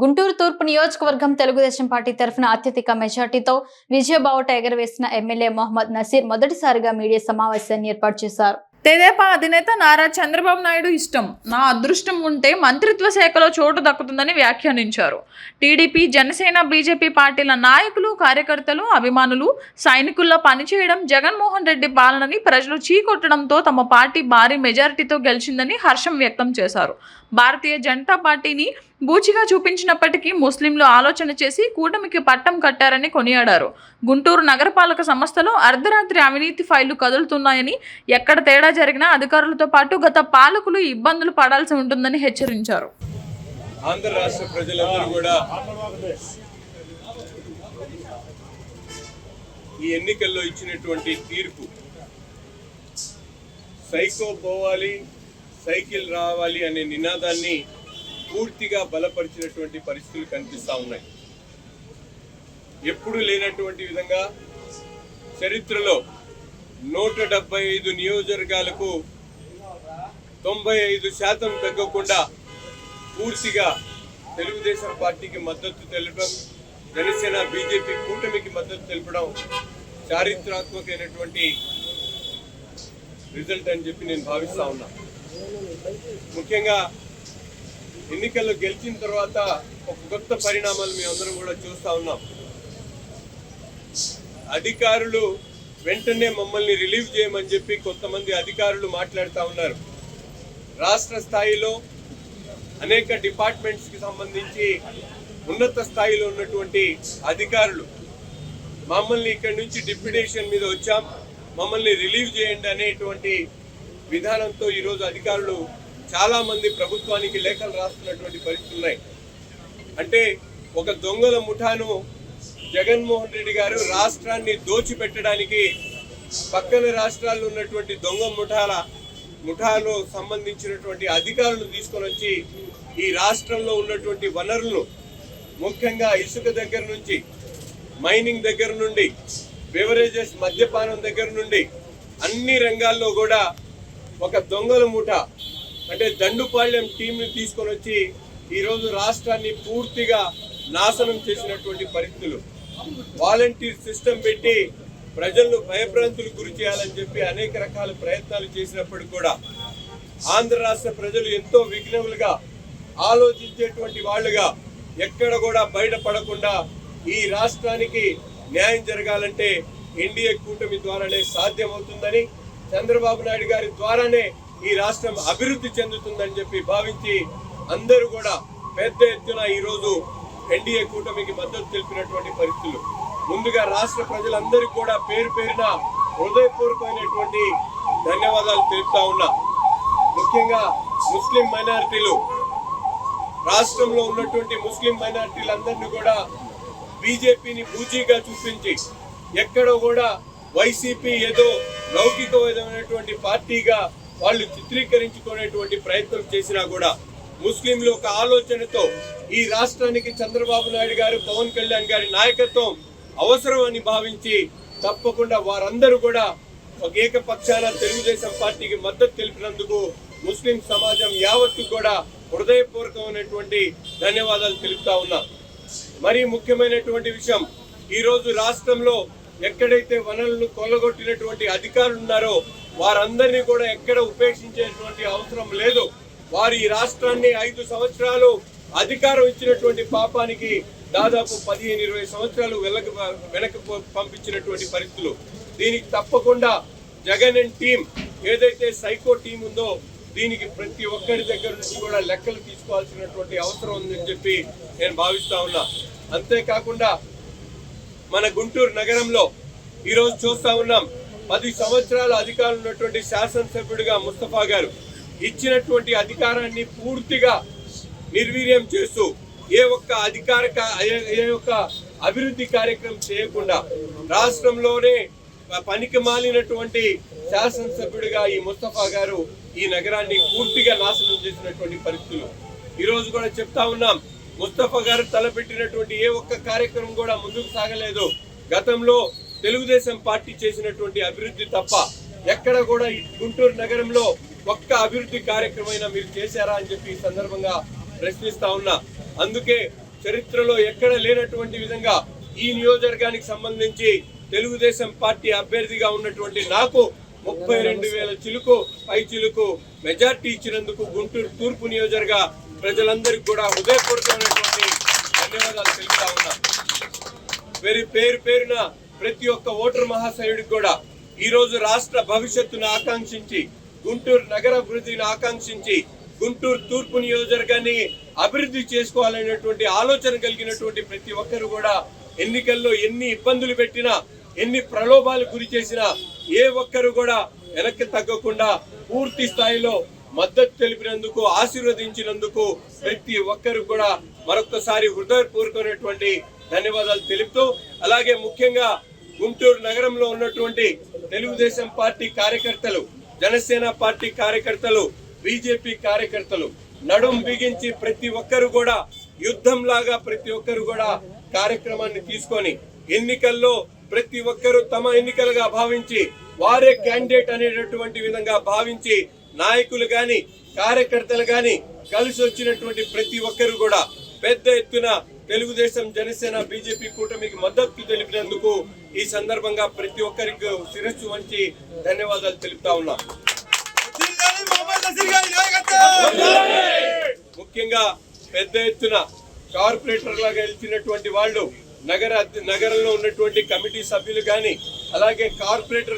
గుంటూరు తూర్పు నియోజకవర్గం తెలుగుదేశం పార్టీ తరఫున అత్యధిక మెజార్టీతో విజయబావుట ఎగరవేసిన ఎమ్మెల్యే మొహమ్మద్ నసీర్ మొదటిసారిగా మీడియా సమావేశాన్ని ఏర్పాటు చేశారు. తెదేపా అధినేత నారా చంద్రబాబు నాయుడు ఇష్టం. నా అదృష్టం ఉంటే మంత్రిత్వ శాఖలో చోటు దక్కుతుందని వ్యాఖ్యానించారు. టీడీపీ జనసేన బీజేపీ పార్టీల నాయకులు కార్యకర్తలు అభిమానులు సైనికుల్లో పనిచేయడం జగన్మోహన్ రెడ్డి పాలనని ప్రజలు చీకొట్టడంతో తమ పార్టీ భారీ మెజారిటీతో గెలిచిందని హర్షం వ్యక్తం చేశారు. భారతీయ జనతా పార్టీని బూచిగా చూపించినప్పటికీ ముస్లింలు ఆలోచన చేసి కూటమికి పట్టం కట్టారని కొనియాడారు. గుంటూరు నగరపాలక సంస్థలో అర్ధరాత్రి అవినీతి ఫైళ్ళు కదులుతున్నాయని ఎక్కడ తేడా జరిగినా అధికారులతో పాటు గత పాలకులు ఇబ్బందులు పడాల్సి ఉంటుందని హెచ్చరించారు. ఆంధ్ర రాష్ట్ర ప్రజలందరూ కూడా ఈ ఎన్నికల్లో ఇచ్చినటువంటి తీర్పు సైకో పోవాలి. సైకిల్ రావాలి అనే నినాదాన్ని పూర్తిగా బలపరిచినటువంటి పరిస్థితులు కనిపిస్తా ఉన్నాయి. ఎప్పుడు లేనటువంటి విధంగా చరిత్రలో నూట డెబ్బై ఐదు నియోజకవర్గాలకు తొంభై ఐదు శాతం తగ్గకుండా పూర్తిగా తెలుగుదేశం పార్టీకి మద్దతు తెలపడం జనసేన బీజేపీ కూటమికి మద్దతు తెలపడం చారిత్రాత్మకమైనటువంటి రిజల్ట్ అని చెప్పి నేను భావిస్తా ఉన్నా. ముఖ్యంగా ఎన్నికల్లో గెలిచిన తర్వాత ఒక కొత్త పరిణామాలు మేమందరం కూడా చూస్తూ ఉన్నాం. అధికారులు వెంటనే మమ్మల్ని రిలీవ్ చేయమని చెప్పి కొంతమంది అధికారులు మాట్లాడుతూ ఉన్నారు. రాష్ట్ర స్థాయిలో అనేక డిపార్ట్మెంట్స్కి సంబంధించి ఉన్నత స్థాయిలో ఉన్నటువంటి అధికారులు మమ్మల్ని ఇక్కడి నుంచి డిప్యుటేషన్ మీద వచ్చాం మమ్మల్ని రిలీవ్ చేయండి అనేటువంటి విధానంతో ఈరోజు అధికారులు చాలామంది ప్రభుత్వానికి లేఖలు రాస్తున్నటువంటి పరిస్థితులు ఉన్నాయి. అంటే ఒక దొంగల ముఠాను జగన్మోహన్ రెడ్డి గారు రాష్ట్రాన్ని దోచిపెట్టడానికి పక్కన రాష్ట్రాల్లో ఉన్నటువంటి దొంగ ముఠాల ముఠాలో సంబంధించినటువంటి అధికారులను తీసుకొని వచ్చి ఈ రాష్ట్రంలో ఉన్నటువంటి వనరులను ముఖ్యంగా ఇసుక దగ్గర నుంచి మైనింగ్ దగ్గర నుండి బెవరేజెస్ మద్యపానం దగ్గర నుండి అన్ని రంగాల్లో కూడా ఒక దొంగల మూట. అంటే దండుపాళ్యం టీంని తీసుకొని వచ్చి ఈరోజు రాష్ట్రాన్ని పూర్తిగా నాశనం చేసినటువంటి పరిస్థితులు. వాలంటీర్ సిస్టమ్ పెట్టి ప్రజలను భయభ్రాంతులు గురి చేయాలని చెప్పి అనేక రకాల ప్రయత్నాలు చేసినప్పటికీ కూడా ఆంధ్ర రాష్ట్ర ప్రజలు ఎంతో విఘ్నములుగా ఆలోచించేటువంటి వాళ్ళుగా ఎక్కడ కూడా బయటపడకుండా ఈ రాష్ట్రానికి న్యాయం జరగాలంటే ఎన్డీఏ కూటమి ద్వారానే సాధ్యమవుతుందని చంద్రబాబు నాయుడు గారి ద్వారానే ఈ రాష్ట్రం అభివృద్ధి చెందుతుందని చెప్పి భావించి అందరూ కూడా పెద్ద ఎత్తున ఈరోజు ఎన్డీఏ కూటమికి మద్దతు తెలిపినటువంటి పరిస్థితులు. ముందుగా రాష్ట్ర ప్రజలందరికీ కూడా పేరు పేరున హృదయపూర్వకమైనటువంటి ధన్యవాదాలు తెలుపుతా ఉన్నా. ముఖ్యంగా ముస్లిం మైనారిటీలు రాష్ట్రంలో ఉన్నటువంటి ముస్లిం మైనారిటీలందరినీ కూడా బీజేపీని బూజీగా చూపించి ఎక్కడో కూడా వైసీపీ ఏదో లౌకికమైనటువంటి పార్టీగా వాళ్ళు చిత్రీకరించుకునేటువంటి ప్రయత్నం చేసినా కూడా ముస్లింలు ఒక ఆలోచనతో ఈ రాష్ట్రానికి చంద్రబాబు నాయుడు గారు పవన్ కళ్యాణ్ గారి నాయకత్వం అవసరం అని భావించి తప్పకుండా వారందరూ కూడా ఒక ఏకపక్షాన తెలుగుదేశం పార్టీకి మద్దతు తెలిపినందుకు ముస్లిం సమాజం యావత్తు కూడా హృదయపూర్వకమైనటువంటి ధన్యవాదాలు తెలుపుతా ఉన్నా. మరీ ముఖ్యమైనటువంటి విషయం ఈరోజు రాష్ట్రంలో ఎక్కడైతే వనరులను కొల్లగొట్టినటువంటి అధికారులు ఉన్నారో వారందరినీ కూడా ఎక్కడ ఉపేక్షించేటువంటి అవసరం లేదు. వారు ఈ రాష్ట్రాన్ని ఐదు సంవత్సరాలు అధికారం ఇచ్చినటువంటి పాపానికి దాదాపు పదిహేను ఇరవై సంవత్సరాలు వెనక వెనక్కి పంపించినటువంటి పరిస్థితులు. దీనికి తప్పకుండా జగన్ అండ్ టీం ఏదైతే సైకో టీం ఉందో దీనికి ప్రతి ఒక్కరి దగ్గర నుంచి కూడా లెక్కలు తీసుకోవాల్సినటువంటి అవసరం ఉందని చెప్పి నేను భావిస్తా ఉన్నా. అంతేకాకుండా మన గుంటూరు నగరంలో ఈరోజు చూస్తా ఉన్నాం. పది సంవత్సరాల అధికారులు ఉన్నటువంటి శాసనసభ్యుడిగా ముస్తఫా గారు ఇచ్చినటువంటి అధికారాన్ని పూర్తిగా నిర్వీర్యం చేస్తూ ఏ ఒక్క అధికార ఏ- ఒక్క అభివృద్ధి కార్యక్రమం చేయకుండా రాష్ట్రంలోనే పనికి మాలినటువంటి శాసనసభ్యుడిగా ఈ ముస్తఫా గారు ఈ నగరాన్ని పూర్తిగా నాశనం చేసినటువంటి పరిస్థితులు. ఈరోజు కూడా చెప్తా ఉన్నాం. ముస్తఫా గారు తలపెట్టినటువంటి ఏ ఒక్క కార్యక్రమం కూడా ముందుకు సాగలేదు. గతంలో తెలుగుదేశం పార్టీ చేసినటువంటి అభివృద్ధి తప్ప ఎక్కడ కూడా గుంటూరు నగరంలో ఒక్క అభివృద్ధి కార్యక్రమం మీరు చేశారా అని చెప్పి ఈ సందర్భంగా ప్రశ్నిస్తా ఉన్నా. అందుకే చరిత్రలో ఎక్కడ లేనటువంటి విధంగా ఈ నియోజకవర్గానికి సంబంధించి తెలుగుదేశం పార్టీ అభ్యర్థిగా ఉన్నటువంటి నాకు ముప్పై రెండు వేల చిలుకు పై చిలుకు మెజార్టీ ఇచ్చినందుకు గుంటూరు తూర్పు నియోజకవర్గ ప్రజలందరికీ కూడా హృదయపూర్వకమైనటువంటి ధన్యవాదాలు తెలుపుతా ఉన్నా. పేరు పేరు పేరున ప్రతి ఒక్క ఓటర్ మహాశయుడికి కూడా ఈ రోజు రాష్ట్ర భవిష్యత్తును ఆకాంక్షించి గుంటూరు నగర అభివృద్ధిని ఆకాంక్షించి గుంటూరు తూర్పు నియోజకవర్గాన్ని అభివృద్ధి చేసుకోవాలనేటువంటి ఆలోచన కలిగినటువంటి ప్రతి ఒక్కరు కూడా ఎన్నికల్లో ఎన్ని ఇబ్బందులు పెట్టినా ఎన్ని ప్రలోభాలు గురి చేసినా ఏ ఒక్కరు కూడా వెనక్కి తగ్గకుండా పూర్తి స్థాయిలో మద్దతు తెలిపినందుకు ఆశీర్వదించినందుకు ప్రతి ఒక్కరు కూడా మరొకసారి హృదయపూర్వకమైనటువంటి ధన్యవాదాలు తెలుపుతూ అలాగే ముఖ్యంగా గుంటూరు నగరంలో ఉన్నటువంటి తెలుగుదేశం పార్టీ కార్యకర్తలు జనసేన పార్టీ కార్యకర్తలు బీజేపీ కార్యకర్తలు నడుం బిగించి ప్రతి ఒక్కరు కూడా యుద్ధం లాగా ప్రతి ఒక్కరు కూడా కార్యక్రమాన్ని తీసుకొని ఎన్నికల్లో ప్రతి ఒక్కరూ తమ ఎన్నికలుగా భావించి వారే క్యాండిడేట్ అనేటటువంటి విధంగా భావించి నాయకులు గాని కార్యకర్తలు గాని కలిసి వచ్చినటువంటి ప్రతి ఒక్కరు కూడా పెద్ద ఎత్తున తెలుగుదేశం జనసేన బీజేపీ కూటమికి మద్దతు తెలిపినందుకు ఈ సందర్భంగా ప్రతి ఒక్కరికి శిరస్సు వంచి ధన్యవాదాలు తెలుపుతా ఉన్నా. ముఖ్యంగా పెద్ద ఎత్తున కార్పొరేటర్ లాగా గెలిచినటువంటి వాళ్ళు నగర నగరంలో ఉన్నటువంటి కమిటీ సభ్యులు గాని అలాగే కార్పొరేటర్